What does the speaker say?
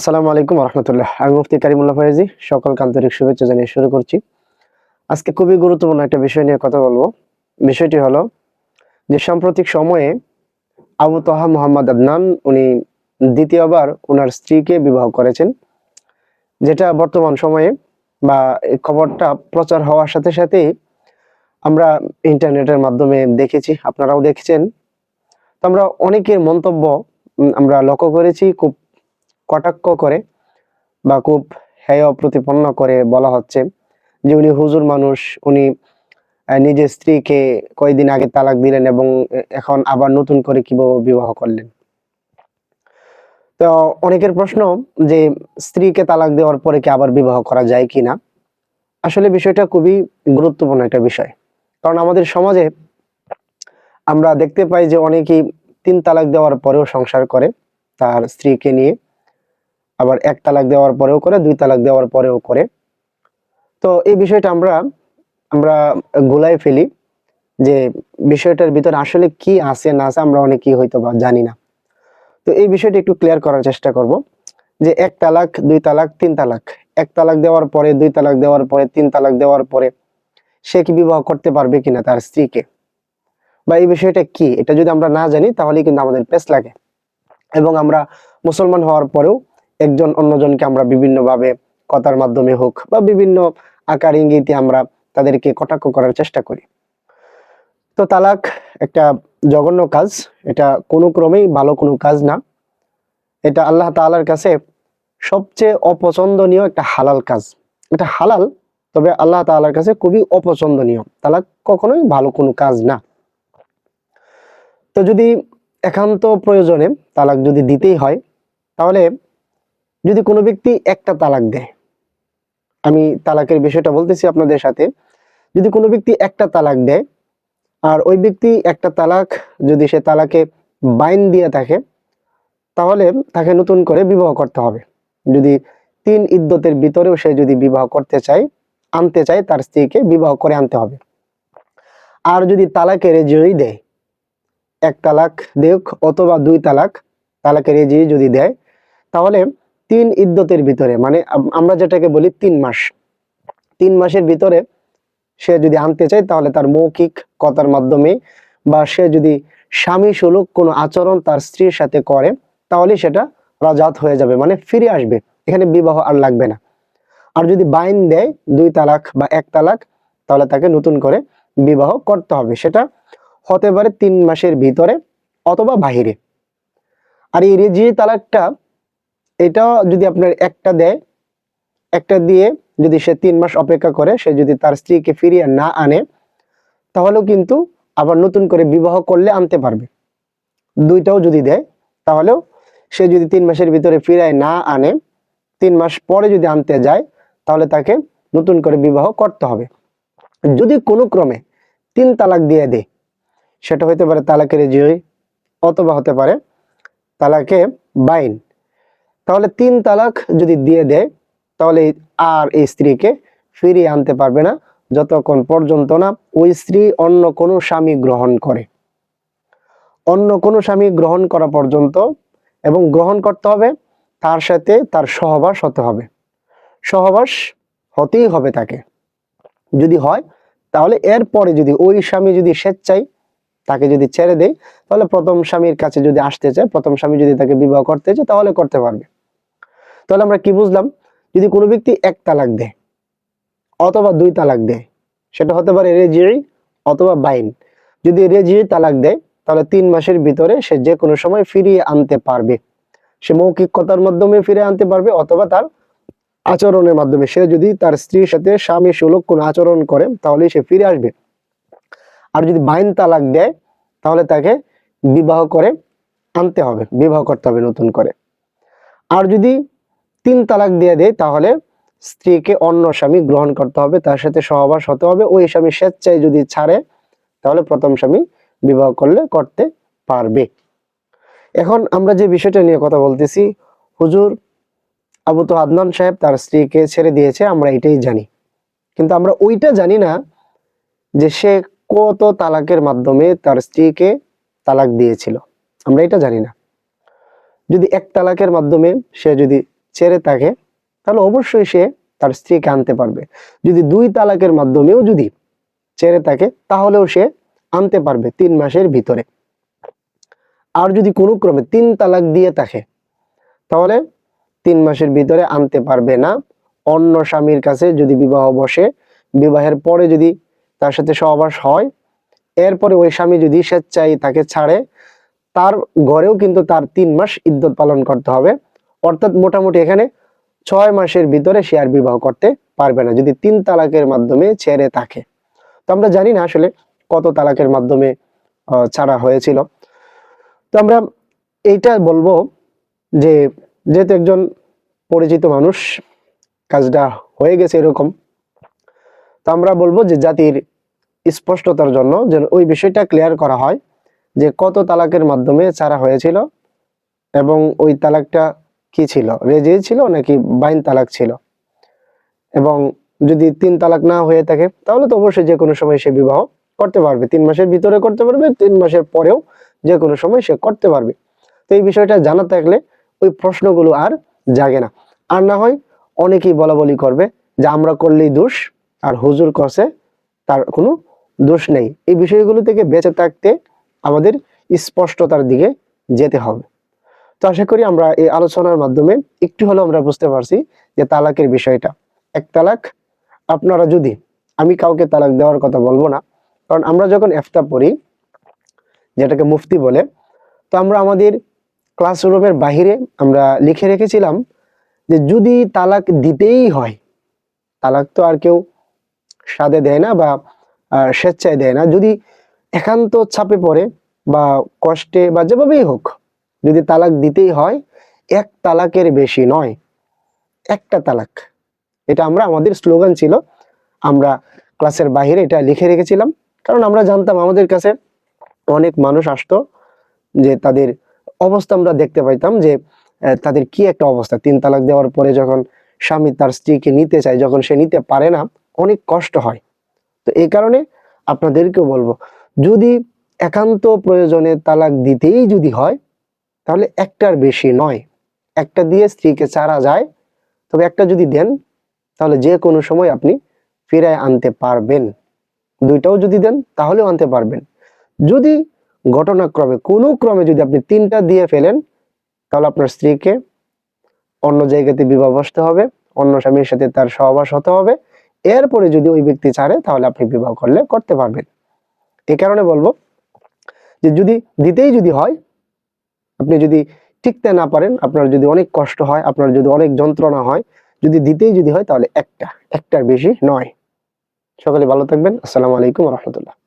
আসসালামু আলাইকুম রহমতুল্লাহ আমি মুফতি কারিমুল্লাহ ফয়েজি, সকলকে আন্তরিক শুভেচ্ছা জানিয়ে শুরু করছি। আজকে খুবই গুরুত্বপূর্ণ একটা বিষয় নিয়ে কথা বলব। বিষয়টি হলো যে সাম্প্রতিক সময়ে আবু তোহা মোহাম্মদ আদনান, উনি দ্বিতীয়বার ওনার স্ত্রীকে বিবাহ করেছেন, যেটা বর্তমান সময়ে বা এই খবরটা প্রচার হওয়ার সাথে সাথেই আমরা ইন্টারনেটের মাধ্যমে দেখেছি, আপনারাও দেখেছেন। তো আমরা অনেকের মন্তব্য আমরা লক্ষ্য করেছি, খুব কটাক্ষ করে বা খুব হেয় প্রতিপন্ন করে বলা হচ্ছে যে উনি হুজুর মানুষ, উনি নিজের স্ত্রীকে কয়েকদিন আগে তালাক দিলেন এবং এখন আবার নতুন করে কীভাবে বিবাহ করলেন? তো অনেকের প্রশ্ন যে স্ত্রীকে তালাক দেওয়ার পরে কি আবার বিবাহ করা যায় কিনা আসলে বিষয়টা খুবই গুরুত্বপূর্ণ একটা বিষয়। কারণ আমাদের সমাজে আমরা দেখতে পাই যে অনেকেই তিন তালাক দেওয়ার পরেও সংসার করে তার স্ত্রীকে নিয়ে। আবার এক তালাক দেওয়ার পরেও করে, দুই তালাক দেওয়ার পরেও করে। তো এই বিষয়টা আমরা আমরা গোলাই ফেলি যে বিষয়টার ভিতরে আসলে কি আছে, না আছে আমরা অনেকেই হয়তো বা জানি না। তো এই বিষয়টা একটু ক্লিয়ার করার চেষ্টা করব যে এক তালাক, দুই তালাক, তিন তালাক। এক তালাক দেওয়ার পরে, দুই তালাক দেওয়ার পরে, তিন তালাক দেওয়ার পরে সে কি বিবাহ করতে পারবে কিনা তার স্ত্রীকে? বা এই বিষয়টা কি? এটা যদি আমরা না জানি তাহলে কিন্তু আমাদের পেস লাগে। এবং আমরা মুসলমান হওয়ার পরেও একজন অন্যজনকে আমরা বিভিন্নভাবে কথার মাধ্যমে হোক বা বিভিন্ন আকার ইঙ্গিতে আমরা তাদেরকে কটাক্ষ করার চেষ্টা করি। তো তালাক একটা জঘন্য কাজ। এটা কোনো ক্রমেই ভালো কোনো কাজ না। এটা আল্লাহ তাআলার কাছে সবচেয়ে অপছন্দনীয় একটা হালাল কাজ। এটা হালাল, তবে আল্লাহ তাআলার কাছে খুবই অপছন্দনীয়। তালাক কখনোই ভালো কোনো কাজ না। তো যদি একান্ত প্রয়োজনে তালাক যদি দিতেই হয়, তাহলে যদি কোনো ব্যক্তি একটা তালাক দেয়, আমি তালাকের বিষয়টা বলতেছি আপনাদের সাথে, যদি কোনো ব্যক্তি একটা তালাক দেয়, আর ওই ব্যক্তি একটা তালাক যদি সে তালাকে বাইন দিয়ে থাকে, তাহলে তাকে নতুন করে বিবাহ করতে হবে। যদি তিন ইদ্যতের ভিতরেও সে যদি বিবাহ করতে চায়, আনতে চায়, তার স্ত্রীকে বিবাহ করে আনতে হবে। আর যদি তালাকের রেজিওই দেয়, এক তালাক দেখ অথবা দুই তালাক তালাকের রেজি যদি দেয়, তাহলে তিন ইদ্যতের ভিতরে মানে আমরা যেটাকে বলি তিন মাস। তিন মাসের ভিতরে সে যদি আনতে চায় তাহলে তার মৌখিক কথার মাধ্যমে বা সে যদি স্বামী সুলুক কোনো আচরণ তার স্ত্রীর সাথে করে তাহলে সেটা রাজাত হয়ে যাবে মানে ফিরে আসবে। এখানে বিবাহ আর লাগবে না। আর যদি বাইন দেয়, দুই তালাক বা এক তালাক, তাহলে তাকে নতুন করে বিবাহ করতে হবে। সেটা হতে পারে তিন মাসের ভিতরে অথবা বাহিরে। আর এই রেজি তালাকটা এটা যদি আপনার একটা দেয়, একটা দিয়ে যদি সে তিন মাস অপেক্ষা করে, সে যদি তার স্ত্রীকে ফিরিয়ে না আনে, তাহলেও কিন্তু আবার নতুন করে বিবাহ করলে আনতে পারবে। দুইটাও যদি দেয়, তাহলেও সে যদি তিন মাসের ভিতরে ফিরায় না আনে, তিন মাস পরে যদি আনতে যায়, তাহলে তাকে নতুন করে বিবাহ করতে হবে। যদি কোনো ক্রমে তিন তালাক দিয়ে দেয়, সেটা হতে পারে তালাকের জিওই অথবা হতে পারে তালাকে বাইন। তাহলে তিন তালাক যদি দিয়ে দেয়, তাহলে আর এই স্ত্রীকে ফিরিয়ে আনতে পারবে না, যতক্ষণ পর্যন্ত না ওই স্ত্রী অন্য কোনো স্বামী গ্রহণ করে। অন্য কোনো স্বামী গ্রহণ করা পর্যন্ত এবং গ্রহণ করতে হবে, তার সাথে তার সহবাস হতে হবে। সহবাস হতেই হবে তাকে। যদি হয়, তাহলে এরপরে যদি ওই স্বামী যদি স্বেচ্ছায় তাকে যদি ছেড়ে দেয়, তাহলে প্রথম স্বামীর কাছে যদি আসতে চায়, প্রথম স্বামী যদি তাকে বিবাহ করতে চায়, তাহলে করতে পারবে। তাহলে আমরা কি বুঝলাম? যদি কোনো ব্যক্তি এক তালাক দেয় অথবা দুই তালাক দেয়, সেটা হতে পারে রেজিরি অথবা বাইন। যদি রেজিরি তালাক দেয়, তাহলে তিন মাসের ভিতরে সে যে কোনো সময় ফিরিয়ে আনতে পারবে। সে মৌখিকতার মাধ্যমে ফিরে আনতে পারবে অথবা তার আচরণের মাধ্যমে। সে যদি তার স্ত্রীর সাথে স্বামী সুলভ কোনো আচরণ করে তাহলে সে ফিরে আসবে। আর যদি বাইন তালাক দেয়, তাহলে তাকে বিবাহ করে আনতে হবে, বিবাহ করতে হবে নতুন করে। আর যদি তিন তালাক দিয়ে দেয়, তাহলে স্ত্রীকে অন্য স্বামী গ্রহণ করতে হবে, তার সাথে সহবাস হতে হবে। ওই স্বামী স্বেচ্ছায় যদি ছাড়ে, তাহলে প্রথম স্বামী বিবাহ করলে করতে পারবে। এখন আমরা যে বিষয়টা নিয়ে কথা বলতেছি, হুজুর আবু তো আদনান সাহেব তার স্ত্রীকে ছেড়ে দিয়েছে, আমরা এটাই জানি। কিন্তু আমরা ওইটা জানি না যে সে কত তালাকের মাধ্যমে তার স্ত্রীকে তালাক দিয়েছিল। আমরা এটা জানি না। যদি এক তালাকের মাধ্যমে সে যদি ছেড়ে থাকে, তাহলে অবশ্যই সে তার স্ত্রীকে আনতে পারবে। যদি দুই তালাকের মাধ্যমেও যদি ছেড়ে থাকে, তাহলেও সে আনতে পারবে তিন মাসের ভিতরে। আর যদি কোনো ক্রমে তিন তালাক দিয়ে থাকে, তাহলে তিন মাসের ভিতরে আনতে পারবে না। অন্য স্বামীর কাছে যদি বিবাহ বসে, বিবাহের পরে যদি তার সাথে সহবাস হয়, এরপরে ওই স্বামী যদি স্বেচ্ছায় তাকে ছাড়ে, তার ঘরেও কিন্তু তার তিন মাস ইদ্যত পালন করতে হবে। অর্থাৎ মোটামুটি এখানে ছয় মাসের ভিতরে সে আর বিবাহ করতে পারবে না, যদি তিন তালাকের মাধ্যমে ছেড়ে থাকে। তো আমরা জানি না আসলে কত তালাকের মাধ্যমে ছাড়া হয়েছিল। তো আমরা এইটা বলব যে, যেহেতু একজন পরিচিত মানুষ, কাজটা হয়ে গেছে এরকম, তো আমরা বলব যে জাতির স্পষ্টতার জন্য যেন ওই বিষয়টা ক্লিয়ার করা হয় যে কত তালাকের মাধ্যমে ছাড়া হয়েছিল এবং ওই তালাকটা কি ছিল? রেজে ছিল নাকি বাইন তালাক ছিল? এবং যদি তিন তালাক না হয়ে থাকে, তাহলে তো অবশ্যই যে কোনো সময় সে বিবাহ করতে পারবে। তিন মাসের ভিতরে করতে পারবে, তিন মাসের পরেও যে কোনো সময় সে করতে পারবে। তো এই বিষয়টা জানা থাকলে ওই প্রশ্নগুলো আর জাগে না। আর না হয় অনেকেই বলা বলি করবে যে, আমরা করলেই দোষ, আর হুজুর করছে, তার কোনো দোষ নেই। এই বিষয়গুলো থেকে বেঁচে থাকতে আমাদের স্পষ্টতার দিকে যেতে হবে। তো আশা করি আমরা এই আলোচনার মাধ্যমে একটু হলেও আমরা বুঝতে পারছি যে তালাকের বিষয়টা। এক তালাক, আপনারা যদি, আমি কাউকে তালাক দেওয়ার কথা বলব না, কারণ আমরা যখন এফতা পড়ি, যেটাকে মুফতি বলে, তো আমরা আমাদের ক্লাসরুমের বাহিরে আমরা লিখে রেখেছিলাম যে যদি তালাক দিতেই হয়, তালাক তো আর কেউ সাদে দেয় না বা স্বেচ্ছায় দেয় না, যদি একান্ত চাপে পড়ে বা কষ্টে বা যেভাবেই হোক যদি তালাক দিতেই হয়, এক তালাকের বেশি নয়, একটা তালাক। এটা আমরা, আমাদের স্লোগান ছিল। আমরা ক্লাসের বাইরে এটা লিখে রেখেছিলাম। কারণ আমরা জানতাম, আমাদের কাছে অনেক মানুষ আসতো যে তাদের অবস্থা আমরা দেখতে পাইতাম যে তাদের কি একটা অবস্থা। তিন তালাক দেওয়ার পরে যখন স্বামী তার স্ত্রীকে নিতে চায়, যখন সে নিতে পারে না, অনেক কষ্ট হয়। তো এই কারণে আপনাদেরকেও বলব, যদি একান্ত প্রয়োজনে তালাক দিতেই যদি হয় তাহলে একটার বেশি নয়। একটা দিয়ে স্ত্রীকে ছাড়া যায়, তবে একটা যদি দেন, তাহলে যে কোনো সময় আপনি ফিরায় আনতে পারবেন। দুইটাও যদি দেন, তাহলেও আনতে পারবেন। যদি ঘটনাক্রমে, কোনো ক্রমে যদি আপনি তিনটা দিয়ে ফেলেন, তাহলে আপনার স্ত্রীকে অন্য জায়গাতে বিবাহ বসতে হবে, অন্য স্বামীর সাথে তার সহবাস হতে হবে। এরপরে যদি ওই ব্যক্তি ছাড়ে, তাহলে আপনি বিবাহ করলে করতে পারবেন। এ কারণে বলব যে যদি দিতেই যদি হয় আপনি যদি টিকতে না পারেন, আপনার যদি অনেক কষ্ট হয়, আপনার যদি অনেক যন্ত্রণা হয়, যদি দিতেই যদি হয় তাহলে একটা, একটার বেশি নয়। সকলে ভালো থাকবেন। আসসালামু আলাইকুম রহমতুল্লাহ।